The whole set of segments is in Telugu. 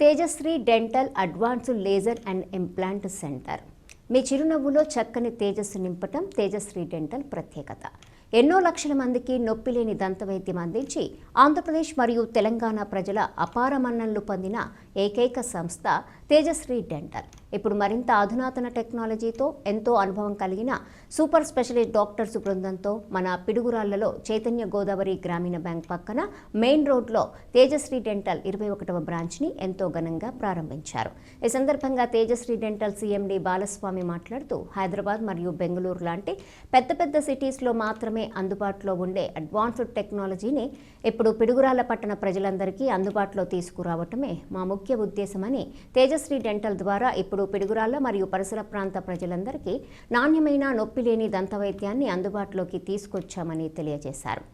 Tejashree dental advanced laser and implant centre. మీ చిరునవ్వులో చక్కని తేజస్సు నింపటం తేజశ్రీ డెంటల్ ప్రత్యేకత. ఎన్నో లక్షల మందికి నొప్పి లేని దంతవైద్యం అందించి ఆంధ్రప్రదేశ్ మరియు తెలంగాణ ప్రజల అపార మన్ననలు పొందిన ఏకైక సంస్థ తేజశ్రీ డెంటల్. ఇప్పుడు మరింత అధునాతన టెక్నాలజీతో ఎంతో అనుభవం కలిగిన సూపర్ స్పెషలిస్ట్ డాక్టర్స్ బృందంతో మన పిడుగురాళ్ళలో చైతన్య గోదావరి గ్రామీణ బ్యాంక్ పక్కన మెయిన్ రోడ్లో తేజశ్రీ డెంటల్ ఇరవై ఒకటవ బ్రాంచ్ని ఎంతో ఘనంగా ప్రారంభించారు. ఈ సందర్భంగా తేజశ్రీ డెంటల్ సీఎండి బాలస్వామి మాట్లాడుతూ హైదరాబాద్ మరియు బెంగళూరు లాంటి పెద్ద పెద్ద సిటీస్లో మాత్రమే అందుబాటులో ఉండే అడ్వాన్స్డ్ టెక్నాలజీని ఇప్పుడు పిడుగురాళ్ళ పట్టణ ప్రజలందరికీ అందుబాటులో తీసుకురావటమే మా ముఖ్య ఉద్దేశమని తేజస్ శ్రీ డెంటల్ ద్వారా ఇప్పుడు పిడుగురాళ్ళ మరియు పరిసర ప్రాంత ప్రజలందరికీ నాణ్యమైన నొప్పి లేని దంతవైద్యాన్ని అందుబాటులోకి తీసుకొచ్చామని తెలియజేశారు.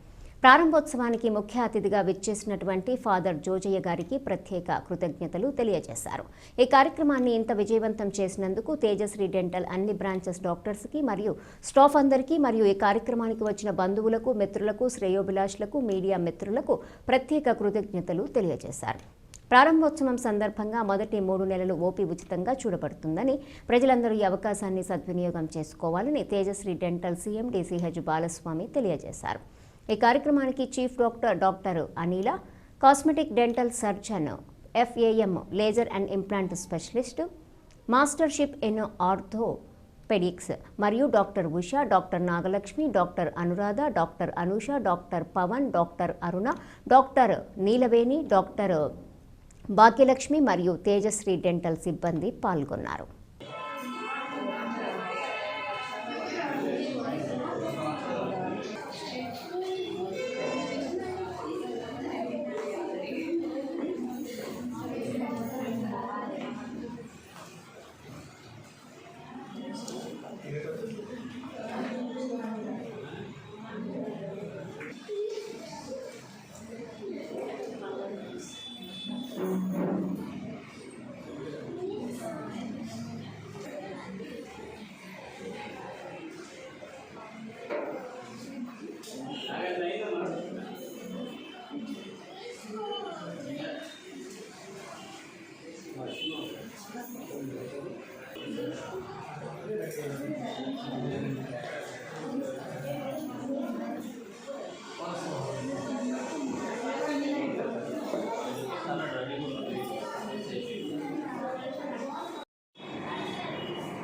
ప్రారంభోత్సవానికి ముఖ్య అతిథిగా విచ్చేసినటువంటి ఫాదర్ జోజయ్య గారికి ప్రత్యేక కృతజ్ఞతలు తెలియజేశారు. ఈ కార్యక్రమాన్ని ఇంత విజయవంతం చేసినందుకు తేజశ్రీ డెంటల్ అన్ని బ్రాంచెస్ డాక్టర్స్కి మరియు స్టాఫ్ అందరికీ మరియు ఈ కార్యక్రమానికి వచ్చిన బంధువులకు మిత్రులకు శ్రేయోభిలాషులకు మీడియా మిత్రులకు ప్రత్యేక కృతజ్ఞతలు తెలియజేశారు. ప్రారంభోత్సవం సందర్భంగా మొదటి మూడు నెలలు ఓపీ ఉచితంగా చూడబడుతుందని ప్రజలందరూ ఈ అవకాశాన్ని సద్వినియోగం చేసుకోవాలని Tejashree dental CM DCH Balaswamy తెలియజేశారు. ఈ కార్యక్రమానికి chief doctor doctor Anila cosmetic dental surgeon FAM laser and implant specialist mastership in orthopaedics మరియు doctor Usha doctor Nagalakshmi doctor Anuradha doctor Anusha doctor Pavan doctor Aruna doctor Neelaveni doctor Bhagyalakshmi మరియు తేజశ్రీ డెంటల్ సిబ్బంది పాల్గొన్నారు.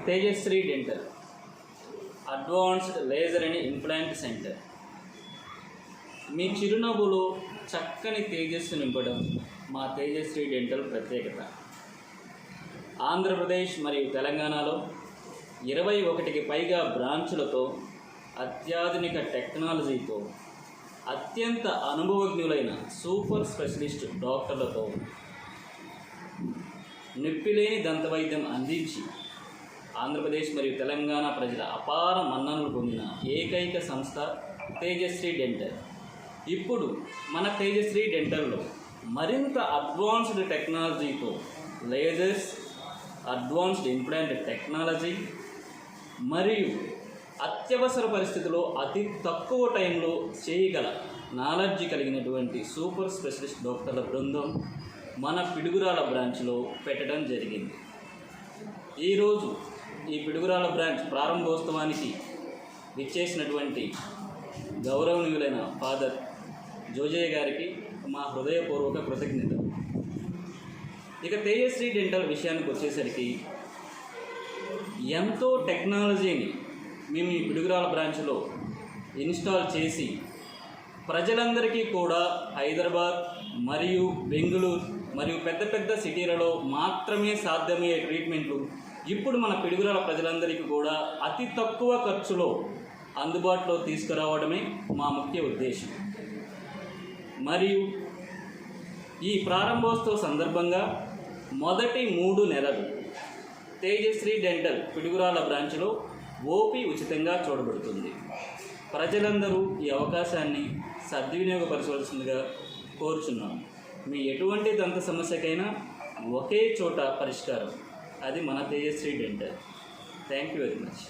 Tejashree dental. Advanced laser and implant centre. మీ చిరునవ్వులో చక్కని తేజస్సు నింపడం మా తేజశ్రీ డెంటల్ ప్రత్యేకత. ఆంధ్రప్రదేశ్ మరియు తెలంగాణలో ఇరవై ఒకటికి పైగా బ్రాంచులతో అత్యాధునిక టెక్నాలజీతో అత్యంత అనుభవజ్ఞులైన సూపర్ స్పెషలిస్ట్ డాక్టర్లతో నొప్పిలేని దంతవైద్యం అందించి ఆంధ్రప్రదేశ్ మరియు తెలంగాణ ప్రజల అపార మన్ననలు పొందిన ఏకైక సంస్థ తేజశ్రీ డెంటల్. ఇప్పుడు మన తేజశ్రీ డెంటల్లో మరింత అడ్వాన్స్డ్ టెక్నాలజీతో లేజర్స్ అడ్వాన్స్డ్ ఇంప్లాంట్ టెక్నాలజీ మరియు అత్యవసర పరిస్థితిలో అతి తక్కువ టైంలో చేయగల నాలెడ్జ్ కలిగినటువంటి సూపర్ స్పెషలిస్ట్ డాక్టర్ల బృందం మన పిడుగురాల బ్రాంచ్లో పెట్టడం జరిగింది. ఈరోజు ఈ పిడుగురాల బ్రాంచ్ ప్రారంభోత్సవానికి విచ్చేసినటువంటి గౌరవనీయులైన ఫాదర్ జోజయ్య గారికి మా హృదయపూర్వక కృతజ్ఞతలు. ఇక తేజశ్రీ డెంటల్ విషయానికి వచ్చేసరికి ఎంతో టెక్నాలజీని మేము ఈ పిడుగురాల బ్రాంచ్లో ఇన్స్టాల్ చేసి ప్రజలందరికీ కూడా హైదరాబాద్ మరియు బెంగళూరు మరియు పెద్ద పెద్ద సిటీలలో మాత్రమే సాధ్యమయ్యే ట్రీట్మెంట్లు ఇప్పుడు మన పిడుగురాల ప్రజలందరికీ కూడా అతి తక్కువ ఖర్చులో అందుబాటులో తీసుకురావడమే మా ముఖ్య ఉద్దేశం. మరియు ఈ ప్రారంభోత్సవ సందర్భంగా మొదటి మూడు నెలలు తేజశ్రీ డెంటల్ పిడుగురాల బ్రాంచ్లో ఓపీ ఉచితంగా చూడబడుతుంది. ప్రజలందరూ ఈ అవకాశాన్ని సద్వినియోగపరచవలసిందిగా కోరుచున్నాం మీ ఎటువంటి దంత సమస్యకైనా ఒకే చోట పరిష్కారం. అది మన Tejashree dental. Thank you very much